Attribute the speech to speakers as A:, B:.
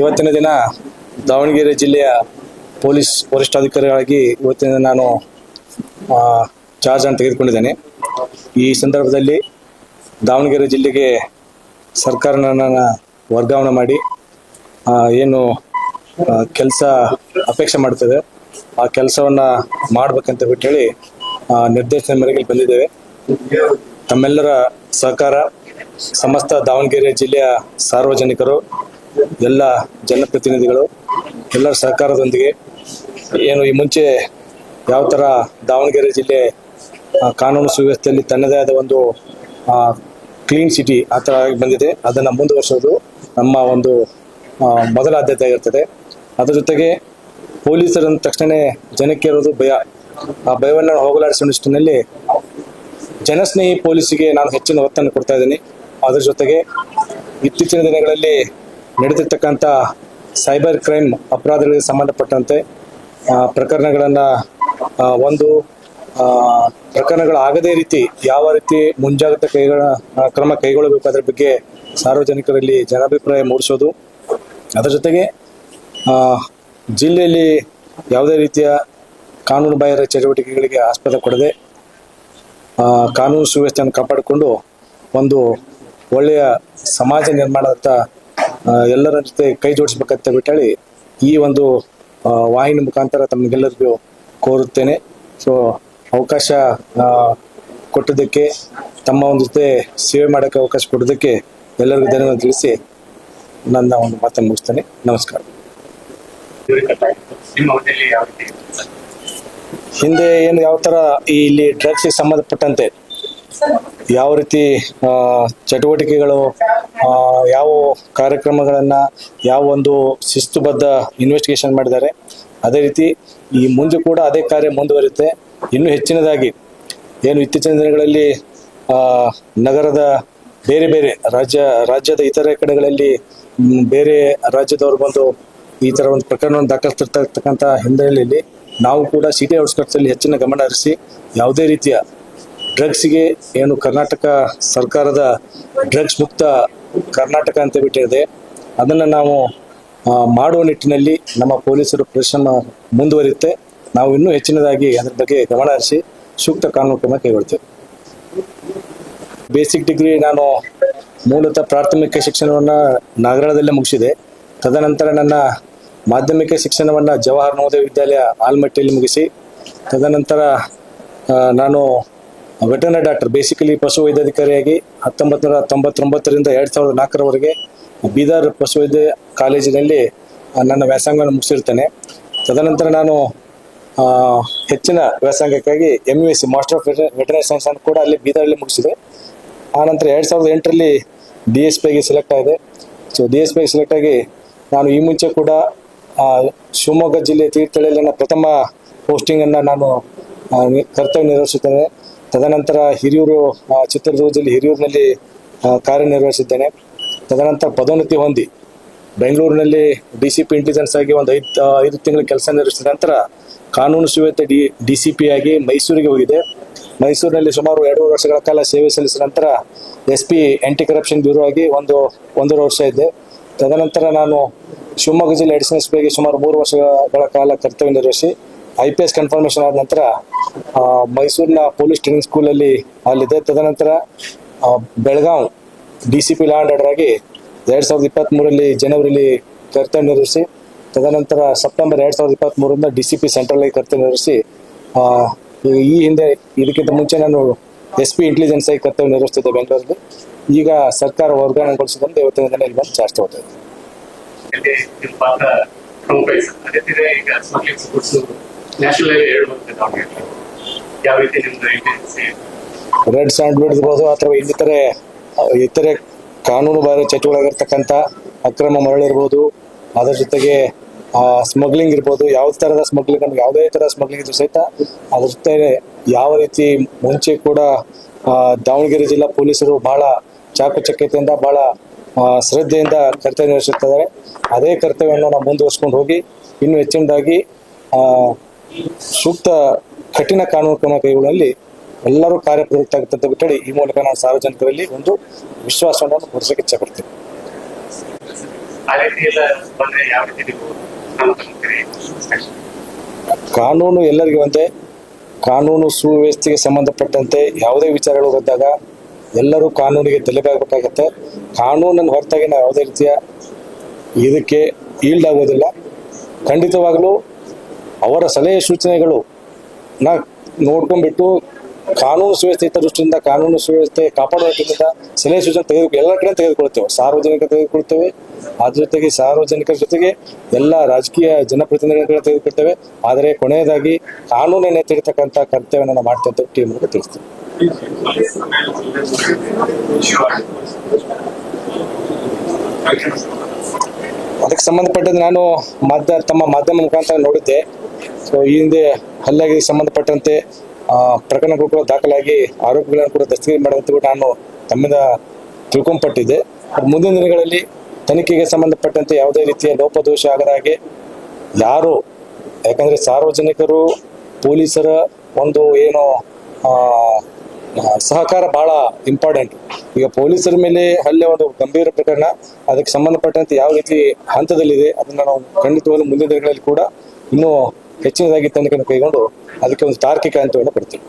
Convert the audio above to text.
A: ಇವತ್ತಿನ ದಿನ ದಾವಣಗೆರೆ ಜಿಲ್ಲೆಯ ಪೊಲೀಸ್ ವರಿಷ್ಠಾಧಿಕಾರಿಗಳಾಗಿ ಇವತ್ತಿನ ನಾನು ಚಾರ್ಜ್ ಅನ್ನು ತೆಗೆದುಕೊಂಡಿದ್ದೇನೆ. ಈ ಸಂದರ್ಭದಲ್ಲಿ ದಾವಣಗೆರೆ ಜಿಲ್ಲೆಗೆ ಸರ್ಕಾರ ನನ್ನನ್ನು ವರ್ಗಾವಣೆ ಮಾಡಿ ಏನು ಕೆಲಸ ಅಪೇಕ್ಷೆ ಮಾಡ್ತದೆ. ಆ ಕೆಲಸವನ್ನು ಮಾಡಬೇಕಂತ ಬಿಟ್ಟು ಹೇಳಿ ನಿರ್ದೇಶನ ಮೇರೆಗೆ ಬಂದಿದ್ದೇವೆ. ತಮ್ಮೆಲ್ಲರ ಸಹಕಾರ, ಸಮಸ್ತ ದಾವಣಗೆರೆ ಜಿಲ್ಲೆಯ ಸಾರ್ವಜನಿಕರು ಎಲ್ಲ ಜನಪ್ರತಿನಿಧಿಗಳು, ಎಲ್ಲರ ಸಹಕಾರದೊಂದಿಗೆ ಏನು ಈ ಮುಂಚೆ ಯಾವ ಥರ ದಾವಣಗೆರೆ ಜಿಲ್ಲೆ ಕಾನೂನು ಸುವ್ಯವಸ್ಥೆಯಲ್ಲಿ ತನ್ನದೇ ಆದ ಒಂದು ಕ್ಲೀನ್ ಸಿಟಿ ಆ ಥರ ಆಗಿ ಬಂದಿದೆ. ಅದನ್ನು ಮುಂದುವರಿಸೋದು ನಮ್ಮ ಒಂದು ಮೊದಲ ಆದ್ಯತೆ ಆಗಿರ್ತದೆ. ಅದರ ಜೊತೆಗೆ ಪೊಲೀಸರ ಅಂದ ತಕ್ಷಣ ಜನಕ್ಕೆ ಇರೋದು ಭಯ. ಆ ಭಯವನ್ನು ಹೋಗಲಾಡಿಸುವ ನಿಟ್ಟಿನಲ್ಲಿ ಜನಸ್ನೇಹಿ ಪೊಲೀಸಿಗೆ ನಾನು ಹೆಚ್ಚಿನ ಒತ್ತನ್ನು ಕೊಡ್ತಾ ಇದ್ದೀನಿ. ಅದರ ಜೊತೆಗೆ ಇತ್ತೀಚಿನ ದಿನಗಳಲ್ಲಿ ನಡೆದಿರ್ತಕ್ಕಂಥ ಸೈಬರ್ ಕ್ರೈಮ್ ಅಪರಾಧಗಳಿಗೆ ಸಂಬಂಧಪಟ್ಟಂತೆ ಪ್ರಕರಣಗಳನ್ನು ಒಂದು ಪ್ರಕರಣಗಳಾಗದೇ ರೀತಿ ಯಾವ ರೀತಿ ಮುಂಜಾಗ್ರತಾ ಕೈಗಳ ಕ್ರಮ ಕೈಗೊಳ್ಳಬೇಕು ಅದರ ಬಗ್ಗೆ ಸಾರ್ವಜನಿಕರಲ್ಲಿ ಜನಾಭಿಪ್ರಾಯ ಮೂಡಿಸೋದು. ಅದರ ಜೊತೆಗೆ ಜಿಲ್ಲೆಯಲ್ಲಿ ಯಾವುದೇ ರೀತಿಯ ಕಾನೂನು ಬಾಹಿರ ಚಟುವಟಿಕೆಗಳಿಗೆ ಆಸ್ಪದ ಕೊಡದೆ ಕಾನೂನು ಸುವ್ಯವಸ್ಥೆಯನ್ನು ಕಾಪಾಡಿಕೊಂಡು ಒಂದು ಒಳ್ಳೆಯ ಸಮಾಜ ನಿರ್ಮಾಣದತ್ತ ಎಲ್ಲರ ಜೊತೆ ಕೈ ಜೋಡಿಸ್ಬೇಕಂತ ಬಿಟ್ಟೇಳಿ ಈ ಒಂದು ವಾಹಿನಿ ಮುಖಾಂತರ ತಮಗೆಲ್ಲರಿಗೂ ಕೋರುತ್ತೇನೆ. ಸೊ ಅವಕಾಶ ಕೊಟ್ಟದಕ್ಕೆ ತಮ್ಮ ಒಂದು ಜೊತೆ ಸೇವೆ ಮಾಡೋಕ್ಕೆ ಅವಕಾಶ ಕೊಡೋದಕ್ಕೆ ಎಲ್ಲರಿಗೂ ಧನ್ಯವಾದ ತಿಳಿಸಿ ನನ್ನ ಒಂದು ಮಾತನ್ನು ಮುಗಿಸ್ತೇನೆ. ನಮಸ್ಕಾರ. ಹಿಂದೆ ಏನು ಯಾವ ಥರ ಇಲ್ಲಿ ಡ್ರಗ್ಸಿಗೆ ಸಂಬಂಧಪಟ್ಟಂತೆ ಯಾವ ರೀತಿ ಚಟುವಟಿಕೆಗಳು ಯಾವ ಕಾರ್ಯಕ್ರಮಗಳನ್ನು, ಯಾವ ಒಂದು ಶಿಸ್ತುಬದ್ಧ ಇನ್ವೆಸ್ಟಿಗೇಷನ್ ಮಾಡಿದ್ದಾರೆ, ಅದೇ ರೀತಿ ಈ ಮುಂದೆ ಕೂಡ ಅದೇ ಕಾರ್ಯ ಮುಂದುವರಿಯುತ್ತೆ. ಇನ್ನೂ ಹೆಚ್ಚಿನದಾಗಿ ಏನು ಇತ್ತೀಚಿನ ದಿನಗಳಲ್ಲಿ ನಗರದ ಬೇರೆ ಬೇರೆ ರಾಜ್ಯ, ರಾಜ್ಯದ ಇತರೆ ಕಡೆಗಳಲ್ಲಿ ಬೇರೆ ರಾಜ್ಯದವರು ಬಂದು ಈ ಥರ ಒಂದು ಪ್ರಕರಣವನ್ನು ದಾಖಲಿಸ್ತಿರ್ತಕ್ಕಂಥ ಹಿನ್ನೆಲೆಯಲ್ಲಿ ನಾವು ಕೂಡ ಸಿಟಿ ಔಟ್ಸ್ಕಟ್ಸಲ್ಲಿ ಹೆಚ್ಚಿನ ಗಮನ ಹರಿಸಿ, ಯಾವುದೇ ರೀತಿಯ ಡ್ರಗ್ಸ್ಗೆ ಏನು ಕರ್ನಾಟಕ ಸರ್ಕಾರದ ಡ್ರಗ್ಸ್ ಮುಕ್ತ ಕರ್ನಾಟಕ ಅಂತ ಬಿಟ್ಟಿದೆ. ಅದನ್ನು ನಾವು ಮಾಡುವ ನಿಟ್ಟಿನಲ್ಲಿ ನಮ್ಮ ಪೊಲೀಸರು ಪ್ರಶ್ನ ಮುಂದುವರಿಯುತ್ತೆ. ನಾವು ಇನ್ನೂ ಹೆಚ್ಚಿನದಾಗಿ ಅದರ ಬಗ್ಗೆ ಗಮನ ಹರಿಸಿ ಸೂಕ್ತ ಕಾನೂನು ಕ್ರಮ ಕೈಗೊಳ್ತೇವೆ. ಬೇಸಿಕ್ ಡಿಗ್ರಿ ನಾನು ಮೂಲತಃ ಪ್ರಾಥಮಿಕ ಶಿಕ್ಷಣವನ್ನು ನಗರದಲ್ಲೇ ಮುಗಿಸಿದೆ. ತದನಂತರ ನನ್ನ ಮಾಧ್ಯಮಿಕ ಶಿಕ್ಷಣವನ್ನು ಜವಾಹರ್ ನವೋದಯ ವಿದ್ಯಾಲಯ ಆಲ್ಮಟ್ಟಿಯಲ್ಲಿ ಮುಗಿಸಿ, ತದನಂತರ ನಾನು ವೆಟರ್ನರಿ ಡಾಕ್ಟರ್ ಬೇಸಿಕಲಿ ಪಶು ವೈದ್ಯಾಧಿಕಾರಿಯಾಗಿ ಹತ್ತೊಂಬತ್ತು ನೂರ ತೊಂಬತ್ತೊಂಬತ್ತರಿಂದ ಎರಡು ಸಾವಿರದ ನಾಲ್ಕರವರೆಗೆ ಬೀದರ್ ಪಶುವೈದ್ಯ ಕಾಲೇಜಿನಲ್ಲಿ ನನ್ನ ವ್ಯಾಸಂಗವನ್ನು ಮುಗಿಸಿರ್ತೇನೆ ತದನಂತರ ನಾನು ಹೆಚ್ಚಿನ ವ್ಯಾಸಂಗಕ್ಕಾಗಿ M U S master of veterinary science ಅನ್ನು ಕೂಡ ಅಲ್ಲಿ ಬೀದರಲ್ಲಿ ಮುಗಿಸಿದೆ. ಆನಂತರ ಎರಡು ಸಾವಿರದ ಎಂಟರಲ್ಲಿ ಡಿ ಎಸ್ ಪಿಗೆ ಸೆಲೆಕ್ಟ್ ಆಗಿದೆ ಸೊ ಡಿ ಎಸ್ ಪಿಗೆ ಸೆಲೆಕ್ಟ್ ಆಗಿ ನಾನು ಈ ಮುಂಚೆ ಕೂಡ ಶಿವಮೊಗ್ಗ ಜಿಲ್ಲೆ ತೀರ್ಥಹಳ್ಳಿಯಲ್ಲಿ ನನ್ನ ಪ್ರಥಮ ಪೋಸ್ಟಿಂಗನ್ನು ನಾನು ಕರ್ತವ್ಯ ನಿರ್ವಹಿಸುತ್ತೇನೆ. ತದನಂತರ ಹಿರಿಯೂರು ಚಿತ್ರದುರ್ಗದಲ್ಲಿ ಹಿರಿಯೂರಿನಲ್ಲಿ ಕಾರ್ಯನಿರ್ವಹಿಸಿದ್ದೇನೆ. ತದನಂತರ ಪದೋನ್ನತಿ ಹೊಂದಿ ಬೆಂಗಳೂರಿನಲ್ಲಿ ಡಿ ಸಿ ಪಿ ಇಂಟೆಲಿಜೆನ್ಸ್ ಆಗಿ ಒಂದು ಐದು ಐದು ತಿಂಗಳ ಕೆಲಸ ನಿರ್ವಹಿಸಿದ ನಂತರ ಕಾನೂನು ಸುವ್ಯತೆ ಡಿ ಡಿ ಸಿ ಪಿ ಆಗಿ ಮೈಸೂರಿಗೆ ಹೋಗಿದೆ. ಮೈಸೂರಿನಲ್ಲಿ ಸುಮಾರು ಎರಡೂವರೆ ವರ್ಷಗಳ ಕಾಲ ಸೇವೆ ಸಲ್ಲಿಸಿದ ನಂತರ S P anti corruption bureau ಆಗಿ ಒಂದು, ಒಂದೂವರೆ ವರ್ಷ ಇದ್ದೆ. ತದನಂತರ ನಾನು ಶಿವಮೊಗ್ಗ ಜಿಲ್ಲೆ ಅಡಿಷನಲ್ ಎಸ್ ಪಿಗೆ ಸುಮಾರು ಮೂರು ವರ್ಷಗಳ ಕಾಲ ಕರ್ತವ್ಯ ನಿರ್ವಹಿಸಿ ಐ ಪಿ ಎಸ್ ಕನ್ಫರ್ಮೇಷನ್ ಆದ ನಂತರ ಮೈಸೂರಿನ ಪೊಲೀಸ್ ಟ್ರೈನಿಂಗ್ ಸ್ಕೂಲಲ್ಲಿ ಅಲ್ಲಿದೆ. ತದನಂತರ Belgaum D C P law order ಆಗಿ ಎರಡು ಸಾವಿರದ ಇಪ್ಪತ್ತ್ಮೂರಲ್ಲಿ ಜನವರಿಲಿ ಕರ್ತವ್ಯ ನಿರ್ವಹಿಸಿ, ತದನಂತರ ಸೆಪ್ಟೆಂಬರ್ ಎರಡು ಸಾವಿರದ ಇಪ್ಪತ್ತ್ಮೂರರಿಂದ ಡಿ ಸಿ ಪಿ ಸೆಂಟ್ರಲ್ ಕರ್ತವ್ಯ ನಿರ್ವಹಿಸಿ ಈ- ಹಿಂದೆ ಇದಕ್ಕಿಂತ ಮುಂಚೆ ನಾನು ಎಸ್ ಪಿ ಇಂಟೆಲಿಜೆನ್ಸ್ ಆಗಿ ಕರ್ತವ್ಯ ನಿರ್ವಹಿಸ್ತಿದ್ದೆ ಬೆಂಗಳೂರಲ್ಲಿ. ಈಗ ಸರ್ಕಾರ ವರ್ಗಾವಣೆಗೊಳಿಸಿದಂತೆ ಇವತ್ತಿನ ದಿನ ಇಲ್ಲಿ ಬಂದು
B: ಜಾಸ್ತಿ ಹೋಗ್ತಾ ಇದೆ. ತೀರ
A: ರೆಡ್ ಸ್ಯಾಂಡ್ವುಡ್ ಇರ್ಬೋದು ಅಥವಾ ಇನ್ನಿತರೆ ಇತರೆ ಕಾನೂನು ಬಾಹಿರ ಚಟುವಟಿಕೆಗಳಿರ್ತಕ್ಕಂಥ ಅಕ್ರಮ ಮರಳಿರ್ಬೋದು ಅದರ ಜೊತೆಗೆ ಸ್ಮಗ್ಲಿಂಗ್ ಇರ್ಬೋದು ಯಾವ ಥರದ ಸ್ಮಗ್ಲಿಂಗ್ ನಮ್ಗೆ ಯಾವುದೇ ಥರ ಸ್ಮಗ್ಲಿಂಗ್ ಇದ್ರು ಸಹಿತ ಅದ್ರ ಜೊತೆ ಯಾವ ರೀತಿ ಮುಂಚೆ ಕೂಡ ದಾವಣಗೆರೆ ಜಿಲ್ಲಾ ಪೊಲೀಸರು ಬಹಳ ಚಾಕಚಕ್ಯತೆಯಿಂದ, ಬಹಳ ಶ್ರದ್ಧೆಯಿಂದ ಕರ್ತವ್ಯ ನಿರ್ವಹಿಸುತ್ತಿದ್ದಾರೆ. ಅದೇ ಕರ್ತವ್ಯವನ್ನು ನಾವು ಮುಂದುವರ್ಸ್ಕೊಂಡು ಹೋಗಿ, ಇನ್ನೂ ಹೆಚ್ಚಿನದಾಗಿ ಸೂಕ್ತ ಕಠಿಣ ಕಾನೂನು ಕ್ರಮ ಕೈಗೊಳ್ಳುವಲ್ಲಿ ಎಲ್ಲರೂ ಕಾರ್ಯಪ್ರವೃತ್ತಾಗುತ್ತಂತ ಅಂತ ಬಿಟ್ಟಡಿ ಈ ಮೂಲಕ ನಾನು ಸಾರ್ವಜನಿಕರಲ್ಲಿ ಒಂದು ವಿಶ್ವಾಸವನ್ನು ಮೂಡಿಸಕ್ಕೆ ಇಚ್ಛೆ
B: ಪಡ್ತೀವಿ ನೀವು
A: ಕಾನೂನು ಎಲ್ಲರಿಗೂ ಒಂದೇ. ಕಾನೂನು ಸುವ್ಯವಸ್ಥೆಗೆ ಸಂಬಂಧಪಟ್ಟಂತೆ ಯಾವುದೇ ವಿಚಾರಗಳು ಬಂದಾಗ ಎಲ್ಲರೂ ಕಾನೂನಿಗೆ ತಲೆಬಾಗಬೇಕಾಗತ್ತೆ. ಕಾನೂನನ್ನು ಹೊರತಾಗಿ ನಾವು ಯಾವುದೇ ರೀತಿಯ ಇದಕ್ಕೆ ಈಲ್ಡ್ ಆಗೋದಿಲ್ಲ. ಖಂಡಿತವಾಗಲೂ ಅವರ ಸಲಹೆ ಸೂಚನೆಗಳು ನಾ ನೋಡ್ಕೊಂಡ್ಬಿಟ್ಟು ಕಾನೂನು ಸುವ್ಯವಸ್ಥೆ ದೃಷ್ಟಿಯಿಂದ, ಕಾನೂನು ಸುವ್ಯವಸ್ಥೆ ಕಾಪಾಡುವುದರಿಂದ ಸಲಹೆ ಸೂಚನೆ ತೆಗೆದು ಎಲ್ಲ ಕಡೆ ತೆಗೆದುಕೊಳ್ತೇವೆ. ಸಾರ್ವಜನಿಕ ತೆಗೆದುಕೊಳ್ತೇವೆ. ಅದ್ರ ಜೊತೆಗೆ ಸಾರ್ವಜನಿಕರ ಜೊತೆಗೆ ಎಲ್ಲ ರಾಜಕೀಯ ಜನಪ್ರತಿನಿಧಿಗಳ ತೆಗೆದುಕೊಳ್ತೇವೆ. ಆದರೆ ಕೊನೆಯದಾಗಿ ಕಾನೂನನ್ನು ಎತ್ತಿರ್ತಕ್ಕಂಥ ಕರ್ತವ್ಯವನ್ನು ಅಂತ ಟೀಮ್ ತಿಳಿಸ್ತೀವಿ ಅದಕ್ಕೆ ಸಂಬಂಧಪಟ್ಟಂತೆ ನಾನು ಮಾಧ್ಯ, ತಮ್ಮ ಮಾಧ್ಯಮ ಮುಖಾಂತರ ನೋಡಿದ್ದೆ. ಸೊ ಈ ಹಿಂದೆ ಹಲ್ಲಾಗಿ ಸಂಬಂಧಪಟ್ಟಂತೆ ಪ್ರಕರಣಗಳು ಕೂಡ ದಾಖಲಾಗಿ ಆರೋಪಿಗಳನ್ನು ಕೂಡ ದಸ್ತಗಿರಿ ಮಾಡುವಂತ ಕೂಡ ನಾನು ತಮ್ಮಿಂದ ತಿಳ್ಕೊಂಡ್ಪಟ್ಟಿದ್ದೆ ಮುಂದಿನ ದಿನಗಳಲ್ಲಿ ತನಿಖೆಗೆ ಸಂಬಂಧಪಟ್ಟಂತೆ ಯಾವುದೇ ರೀತಿಯ ಲೋಪದೋಷ ಆಗದ ಹಾಗೆ ಯಾರು, ಯಾಕಂದ್ರೆ ಸಾರ್ವಜನಿಕರು, ಪೊಲೀಸರ ಒಂದು ಏನು ಸಹಕಾರ ಬಹಳ ಇಂಪಾರ್ಟೆಂಟ್ ಈಗ ಪೊಲೀಸರ ಮೇಲೆ ಹಲ್ಲೆ ಒಂದು ಗಂಭೀರ ಪ್ರಕರಣ, ಅದಕ್ಕೆ ಸಂಬಂಧಪಟ್ಟಂತೆ ಯಾವ ರೀತಿ ಹಂತದಲ್ಲಿದೆ ಅದನ್ನ ನಾವು ಖಂಡಿತವಾಗ್ಲೂ ಮುಂದಿನ ದಿನಗಳಲ್ಲಿ ಕೂಡ ಇನ್ನೂ ಹೆಚ್ಚಿನದಾಗಿ ತನಿಖೆಯನ್ನು ಕೈಗೊಂಡು ಅದಕ್ಕೆ ಒಂದು ತಾರ್ಕಿಕ ಹಂತವನ್ನು ಕೊಡ್ತೀವಿ.